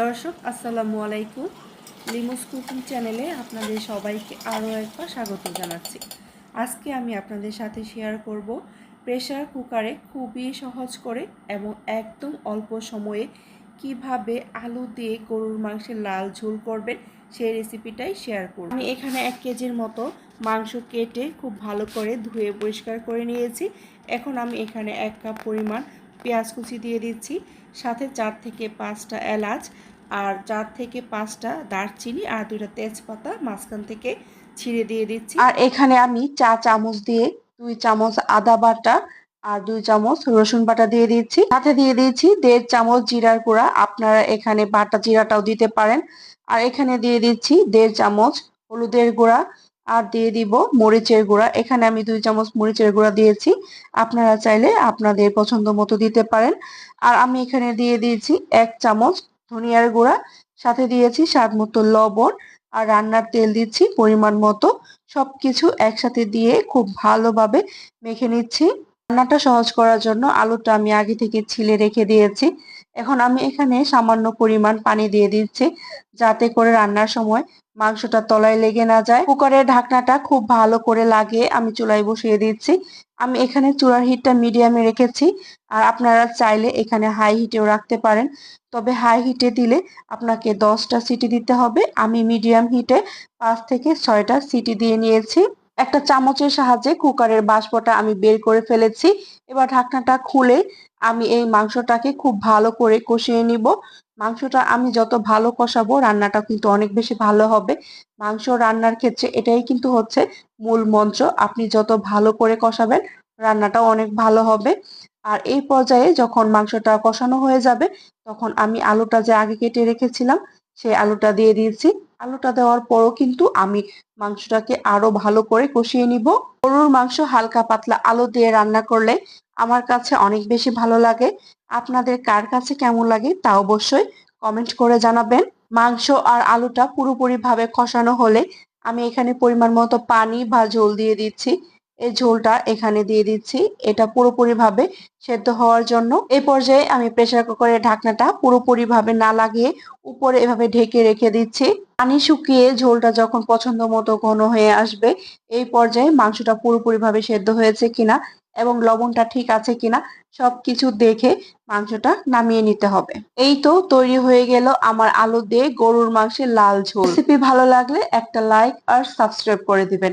দর্শক, আসসালামু আলাইকুম। লিমুস কুকিং চ্যানেলে আপনাদের সবাইকে আরও একবার স্বাগত জানাচ্ছি। আজকে আমি আপনাদের সাথে শেয়ার করব প্রেশার কুকারে খুবই সহজ করে এবং একদম অল্প সময়ে কীভাবে আলু দিয়ে গরুর মাংসের লাল ঝোল করবেন সেই রেসিপিটাই শেয়ার করব। আমি এখানে এক কেজির মতো মাংস কেটে খুব ভালো করে ধুয়ে পরিষ্কার করে নিয়েছি। এখন আমি এখানে এক কাপ পরিমাণ পেঁয়াজ কুচি দিয়ে দিচ্ছি, সাথে চার থেকে পাঁচটা এলাচ আর চার থেকে পাঁচটা দারচিনি আর দুইটা তেজপাতা মাঝখান থেকে ছিঁড়ে দিয়ে দিচ্ছি। আর এখানে আমি চা চামচ দিয়ে দুই চামচ আদা বাটা আর দুই চামচ রসুন বাটা দিয়ে দিচ্ছি। সাথে দিয়ে দিয়েছি দেড় চামচ জিরার গুঁড়া, আপনারা এখানে বাটা জিরাটাও দিতে পারেন। আর এখানে দিয়ে দিচ্ছি দেড় চামচ হলুদের গুঁড়া আর দিয়ে দিব মরিচের গুঁড়া। এখানে আমি দুই চামচ মরিচের গুঁড়া দিয়েছি। আপনারা চাইলে আপনাদের পছন্দ মতো দিতে পারেন। আর আমি এখানে দিয়ে দিয়েছি এক চামচ ধনিয়ার গুঁড়া। সাথে দিয়েছি স্বাদ মতো লবণ। আর রান্নার তেল দিচ্ছি পরিমাণ মতো। সব কিছু একসাথে দিয়ে খুব ভালোভাবে মেখে নিচ্ছি। রান্নাটা সহজ করার জন্য আলুটা আমি আগে থেকে ছিলে রেখে দিয়েছি। এখন আমি এখানে সামান্য পরিমাণ পানি দিয়ে দিচ্ছি যাতে করে রান্নার সময় মাংসটা তলায় লেগে না যায়। কুকারের ঢাকনাটা খুব ভালো করে লাগিয়ে আমি চুলায় বসিয়ে দিচ্ছি। আমি এখানে চুলার হিটটা মিডিয়ামে রেখেছি। আর আপনারা চাইলে এখানে হাই হিটেও রাখতে পারেন। তবে হাই হিটে দিলে আপনাকে দশটা সিটি দিতে হবে। আমি মিডিয়াম হিটে পাঁচ থেকে ছয়টা সিটি দিয়ে নিয়েছি। একটা চামচের সাহায্যে কুকারের বাষ্পটা আমি বের করে ফেলেছি। এবার ঢাকনাটা খুলে আমি এই মাংসটাকে খুব ভালো করে কষিয়ে নিব। মাংসটা আমি যত ভালো কষাবো রান্নাটা কিন্তু অনেক বেশি ভালো হবে। মাংস রান্নার ক্ষেত্রে এটাই কিন্তু হচ্ছে মূল মন্ত্র আপনি যত ভালো করে কষাবেন, রান্নাটাও অনেক ভালো হবে। আর এই পর্যায়ে যখন মাংসটা কষানো হয়ে যাবে, তখন আমি আলুটা যে আগে কেটে রেখেছিলাম, সেই আলুটা দিয়ে দিয়েছি। আলুটা দেওয়ার পরও কিন্তু আমি মাংসটাকে আরও ভালো করে কষিয়ে নিব। গরুর মাংস হালকা পাতলা আলু দিয়ে রান্না করলে আমার কাছে অনেক বেশি ভালো লাগে। আপনাদের কার কাছে কেমন লাগে তা অবশ্যই কমেন্ট করে জানাবেন। মাংস আর আলুটা পুরোপুরিভাবে কষানো হলে আমি এখানে পরিমাণ মতো পানি বা ঝোল দিয়ে দিচ্ছি। এই ঝোলটা এখানে দিয়ে দিচ্ছি। এটা পুরোপুরি ভাবে সেদ্ধ হওয়ার জন্য। এই পর্যায়ে আমি প্রেসার কুকারের ঢাকনাটা পুরোপুরি ভাবে না লাগিয়ে উপরে এভাবে ঢেকে রেখে দিচ্ছি। পানি শুকিয়ে ঝোলটা যখন পছন্দ মতো ঘন হয়ে আসবে, এই পর্যায়ে মাংসটা পুরোপুরি ভাবে সেদ্ধ হয়েছে কিনা এবং লবণটা ঠিক আছে কিনা সবকিছু দেখে মাংসটা নামিয়ে নিতে হবে। এই তো তৈরি হয়ে গেল আমার আলু দিয়ে গরুর মাংসের লাল ঝোল। রেসিপি ভালো লাগলে একটা লাইক আর সাবস্ক্রাইব করে দিবেন।